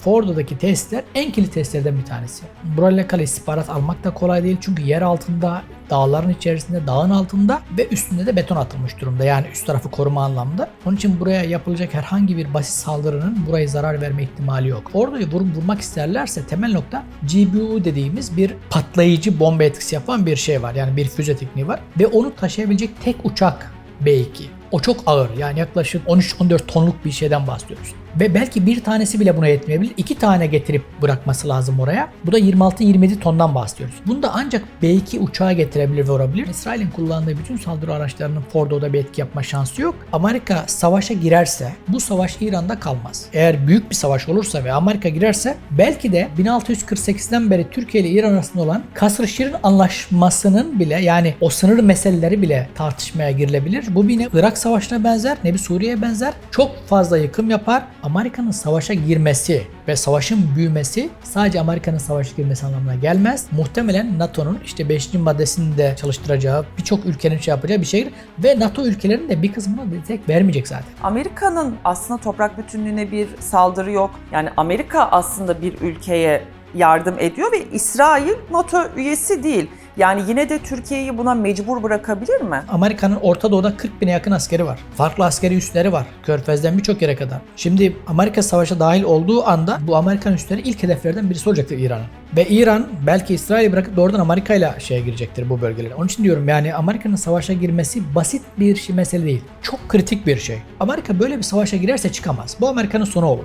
Fordo'daki testler en kilit testlerden bir tanesi. Burayla alakalı istihbarat almak da kolay değil çünkü yer altında, dağların içerisinde, dağın altında ve üstünde de beton atılmış durumda. Yani üst tarafı koruma anlamında. Onun için buraya yapılacak herhangi bir basit saldırının buraya zarar verme ihtimali yok. Orduyu vurup vurmak isterlerse temel nokta GBU dediğimiz bir patlayıcı bomba etkisi yapan bir şey var. Yani bir füze tekniği var. Ve onu taşıyabilecek tek uçak B2. O çok ağır yani yaklaşık 13-14 tonluk bir şeyden bahsediyoruz. Ve belki bir tanesi bile buna yetmeyebilir. İki tane getirip bırakması lazım oraya. Bu da 26-27 tondan bahsediyoruz. Bunu da ancak B2 uçağa getirebilir ve vurabilir. İsrail'in kullandığı bütün saldırı araçlarının Fordo'da bir etki yapma şansı yok. Amerika savaşa girerse bu savaş İran'da kalmaz. Eğer büyük bir savaş olursa ve Amerika girerse belki de 1648'den beri Türkiye ile İran arasında olan Kasr-ı Şirin anlaşmasının bile yani o sınır meseleleri bile tartışmaya girilebilir. Bu bir ne Irak savaşına benzer ne bir Suriye'ye benzer. Çok fazla yıkım yapar. Amerika'nın savaşa girmesi ve savaşın büyümesi sadece Amerika'nın savaşa girmesi anlamına gelmez. Muhtemelen NATO'nun işte 5. maddesini de çalıştıracağı, birçok ülkenin şey yapacağı bir şeydir. Ve NATO ülkelerinin de bir kısmına destek vermeyecek zaten. Amerika'nın aslında toprak bütünlüğüne bir saldırı yok. Yani Amerika aslında bir ülkeye yardım ediyor ve İsrail NATO üyesi değil. Yani yine de Türkiye'yi buna mecbur bırakabilir mi? Amerika'nın Orta Doğu'da 40 bine yakın askeri var. Farklı askeri üsleri var. Körfez'den birçok yere kadar. Şimdi Amerika savaşa dahil olduğu anda bu Amerikan üsleri ilk hedeflerden birisi olacaktır İran'ın. Ve İran belki İsrail'i bırakıp doğrudan Amerika ile şeye girecektir bu bölgelere. Onun için diyorum yani Amerika'nın savaşa girmesi basit bir şey mesele değil. Çok kritik bir şey. Amerika böyle bir savaşa girerse çıkamaz. Bu Amerika'nın sonu olur.